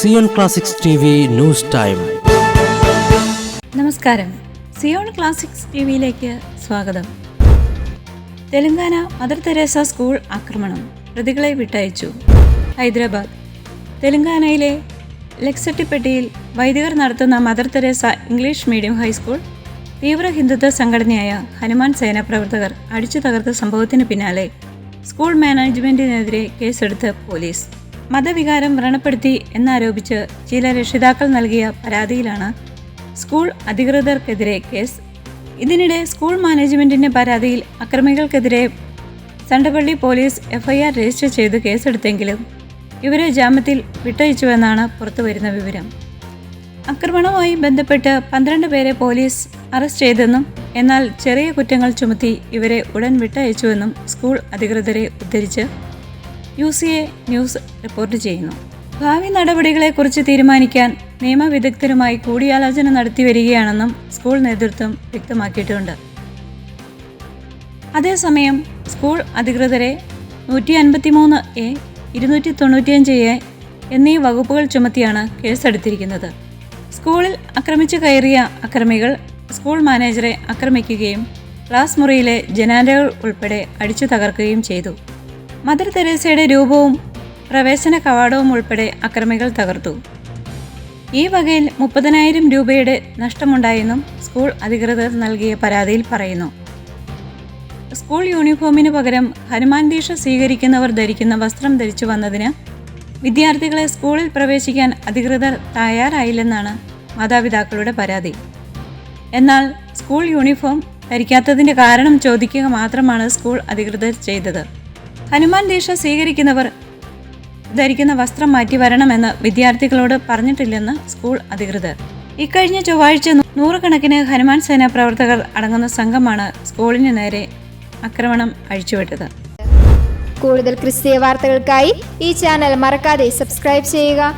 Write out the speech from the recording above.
Zion classics news time. നമസ്കാരം. Zion classics T വിയിലേക്ക് സ്വാഗതം. തെലങ്കാന മദർ തെരേസ സ്കൂൾ ആക്രമണം പ്രതികളെ വിട്ടയച്ചു. ഹൈദരാബാദ്. തെലങ്കാനയിലെ ലക്സട്ടിപ്പെട്ടിയിൽ വൈദികർ നടത്തുന്ന Mother Teresa English medium high school തീവ്ര ഹിന്ദുത്വ സംഘടനയായ ഹനുമാൻ സേന പ്രവർത്തകർ അടിച്ചു തകർത്ത സംഭവത്തിന് പിന്നാലെ സ്കൂൾ മാനേജ്മെന്റിനെതിരെ കേസെടുത്ത് പോലീസ്. മതവികാരം വ്രണപ്പെടുത്തി എന്നാരോപിച്ച് ചില രക്ഷിതാക്കൾ നൽകിയ പരാതിയിലാണ് സ്കൂൾ അധികൃതർക്കെതിരെ കേസ്. ഇതിനിടെ സ്കൂൾ മാനേജ്മെന്റിന്റെ പരാതിയിൽ അക്രമികൾക്കെതിരെ സണ്ടപള്ളി പോലീസ് എഫ്ഐആർ രജിസ്റ്റർ ചെയ്ത് കേസെടുത്തെങ്കിലും ഇവരെ ജാമ്യത്തിൽ വിട്ടയച്ചുവെന്നാണ് പുറത്തുവരുന്ന വിവരം. ആക്രമണവുമായി ബന്ധപ്പെട്ട് പന്ത്രണ്ട് പേരെ പോലീസ് അറസ്റ്റ് ചെയ്തെന്നും എന്നാൽ ചെറിയ കുറ്റങ്ങൾ ചുമത്തി ഇവരെ ഉടൻ വിട്ടയച്ചുവെന്നും സ്കൂൾ അധികൃതരെ ഉദ്ധരിച്ച് U C A news report ചെയ്യുന്നു. ഭാവി നടപടികളെക്കുറിച്ച് തീരുമാനിക്കാൻ നിയമവിദഗ്ധരുമായി കൂടിയാലോചന നടത്തി വരികയാണെന്നും സ്കൂൾ നേതൃത്വം വ്യക്തമാക്കിയിട്ടുണ്ട്. അതേസമയം സ്കൂൾ അധികൃതരെ നൂറ്റി അൻപത്തിമൂന്ന് എ ഇരുന്നൂറ്റി തൊണ്ണൂറ്റിയഞ്ച് എ എന്നീ വകുപ്പുകൾ ചുമത്തിയാണ് കേസെടുത്തിരിക്കുന്നത്. സ്കൂളിൽ ആക്രമിച്ചു കയറിയ അക്രമികൾ സ്കൂൾ മാനേജറെ ആക്രമിക്കുകയും ക്ലാസ് മുറിയിലെ ജനാലകൾ ഉൾപ്പെടെ അടിച്ചു തകർക്കുകയും ചെയ്തു. മദർ തെരേസയുടെ രൂപവും പ്രവേശന കവാടവും ഉൾപ്പെടെ അക്രമികൾ തകർത്തു. ഈ വകയിൽ മുപ്പതിനായിരം രൂപയുടെ നഷ്ടമുണ്ടായെന്നും സ്കൂൾ അധികൃതർ നൽകിയ പരാതിയിൽ പറയുന്നു. സ്കൂൾ യൂണിഫോമിന് പകരം ഹനുമാൻ ദീക്ഷ സ്വീകരിക്കുന്നവർ ധരിക്കുന്ന വസ്ത്രം ധരിച്ചു വന്നതിന് വിദ്യാർത്ഥികളെ സ്കൂളിൽ പ്രവേശിക്കാൻ അധികൃതർ തയ്യാറായില്ലെന്നാണ് മാതാപിതാക്കളുടെ പരാതി. എന്നാൽ സ്കൂൾ യൂണിഫോം ധരിക്കാത്തതിന്റെ കാരണം ചോദിക്കുക മാത്രമാണ് സ്കൂൾ അധികൃതർ ചെയ്തത്. ഹനുമാൻ ദീക്ഷ സ്വീകരിക്കുന്നവർ ധരിക്കുന്ന വസ്ത്രം മാറ്റി വരണമെന്ന് വിദ്യാർത്ഥികളോട് പറഞ്ഞിട്ടില്ലെന്ന് സ്കൂൾ അധികൃതർ. ഇക്കഴിഞ്ഞ ചൊവ്വാഴ്ച നൂറുകണക്കിന് ഹനുമാൻ സേന പ്രവർത്തകർ അടങ്ങുന്ന സംഘമാണ് സ്കൂളിന് നേരെ ആക്രമണം അഴിച്ചുവിട്ടത്. കൂടുതൽ ക്രിസ്തീയ വാർത്തകൾക്കായി ഈ ചാനൽ മറക്കാതെ സബ്സ്ക്രൈബ് ചെയ്യുക.